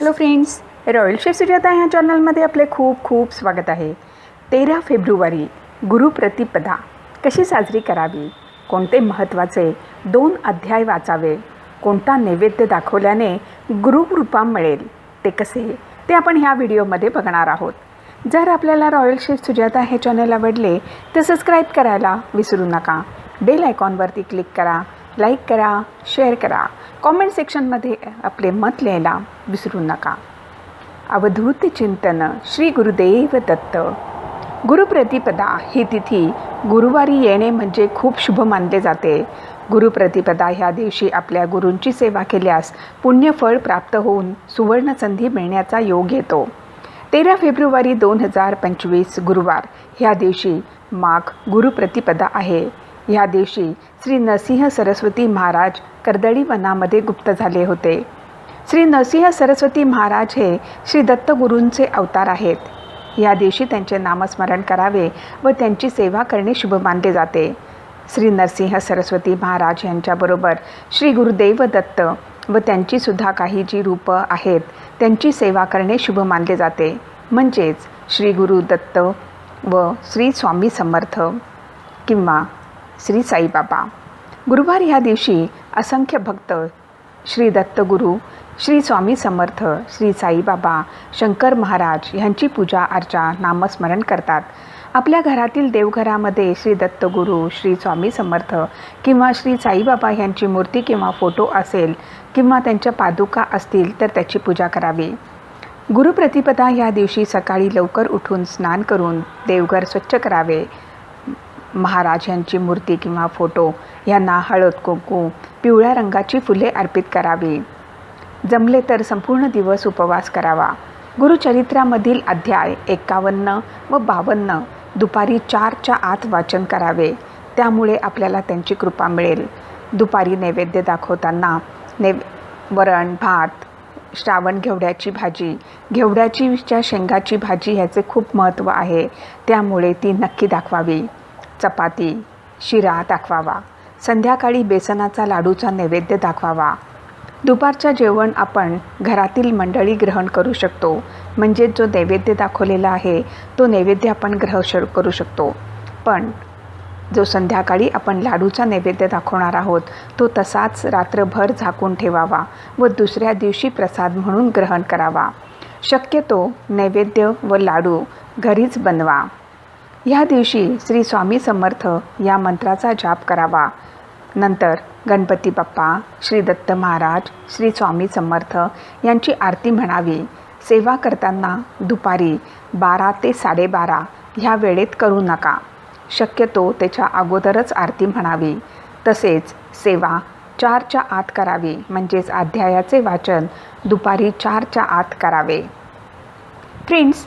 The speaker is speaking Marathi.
Hello friends royal chef Sujata ह्या चॅनलमध्ये आपले खूप खूप स्वागत आहे. तेरा फेब्रुवारी गुरुप्रतिपदा कशी साजरी करावी? कोणते महत्त्वाचे दोन अध्याय वाचावे? कोणता नैवेद्य दाखवल्याने गुरुकृपा मिळेल? ते कसे? ते आपण ह्या व्हिडिओमध्ये बघणार आहोत. जर आपल्याला रॉयल शेफ सुजाता हे चॅनल आवडले तर सबस्क्राईब करायला विसरू नका. बेल आयकॉनवरती क्लिक करा लाईक करा शेअर करा. कॉमेंट सेक्शनमध्ये आपले मत लिहायला विसरू नका. अवधूत चिंतन श्री गुरुदेव दत्त. गुरुप्रतिपदा ही तिथी गुरुवारी येणे म्हणजे खूप शुभ मानले जाते. गुरुप्रतिपदा ह्या दिवशी आपल्या गुरूंची सेवा केल्यास पुण्यफळ प्राप्त होऊन सुवर्णसंधी मिळण्याचा योग येतो. तेरा फेब्रुवारी दोन हजार पंचवीस गुरुवार ह्या दिवशी माघ गुरुप्रतिपदा आहे. ह्या दिवशी श्री नरसिंह सरस्वती महाराज कर्दळी वनामध्ये गुप्त झाले होते. श्री नरसिंह सरस्वती महाराज हे श्री दत्तगुरूंचे अवतार आहेत. या दिवशी त्यांचे नामस्मरण करावे व त्यांची सेवा करणे शुभ मानले जाते. श्री नरसिंह सरस्वती महाराज यांच्याबरोबर श्री गुरुदेव दत्त व त्यांचीसुद्धा काही जी रूपं आहेत त्यांची सेवा करणे शुभ मानले जाते. म्हणजेच श्री गुरु दत्त व श्री स्वामी समर्थ किंवा श्री साईबाबा. गुरुवार ह्या दिवशी असंख्य भक्त श्री दत्तगुरू श्री स्वामी समर्थ श्री साईबाबा शंकर महाराज यांची पूजा अर्चा नामस्मरण करतात. आपल्या घरातील देवघरामध्ये श्री दत्तगुरू श्री स्वामी समर्थ किंवा श्री साईबाबा यांची मूर्ती किंवा फोटो असेल किंवा त्यांच्या पादुका असतील तर त्याची पूजा करावी. गुरुप्रतिपदा या दिवशी सकाळी लवकर उठून स्नान करून देवघर स्वच्छ करावे. महाराज यांची मूर्ती किंवा फोटो यांना हळद कुंकू पिवळ्या रंगाची फुले अर्पित करावी. जमले तर संपूर्ण दिवस उपवास करावा. गुरुचरित्रामधील अध्याय एकावन्न व बावन्न दुपारी चारच्या आत वाचन करावे. त्यामुळे आपल्याला त्यांची कृपा मिळेल. दुपारी नैवेद्य दाखवताना नैव वरण भात श्रावण घेवड्याची भाजी घेवड्याचीच्या शेंगाची भाजी ह्याचे खूप महत्त्व आहे. त्यामुळे ती नक्की दाखवावी. चपाती शिरा दाखवावा. संध्याकाळी बेसनाचा लाडूचा नैवेद्य दाखवावा. दुपारच्या जेवण आपण घरातील मंडळी ग्रहण करू शकतो. म्हणजे जो नैवेद्य दाखवलेला आहे तो नैवेद्य आपण ग्रह श करू शकतो. पण जो संध्याकाळी आपण लाडूचा नैवेद्य दाखवणार आहोत तो तसाच रात्रभर झाकून ठेवावा व दुसऱ्या दिवशी प्रसाद म्हणून ग्रहण करावा. शक्यतो नैवेद्य व लाडू घरीच बनवा. ह्या दिवशी श्री स्वामी समर्थ या मंत्राचा जाप करावा. नंतर गणपती बाप्पा श्री दत्त महाराज श्री स्वामी समर्थ यांची आरती म्हणावी. सेवा करताना दुपारी बारा ते साडेबारा ह्या वेळेत करू नका. शक्यतो त्याच्या अगोदरच आरती म्हणावी. तसेच सेवा चारच्या आत करावी म्हणजेच अध्यायाचे वाचन दुपारी चारच्या आत करावे. फ्रेंड्स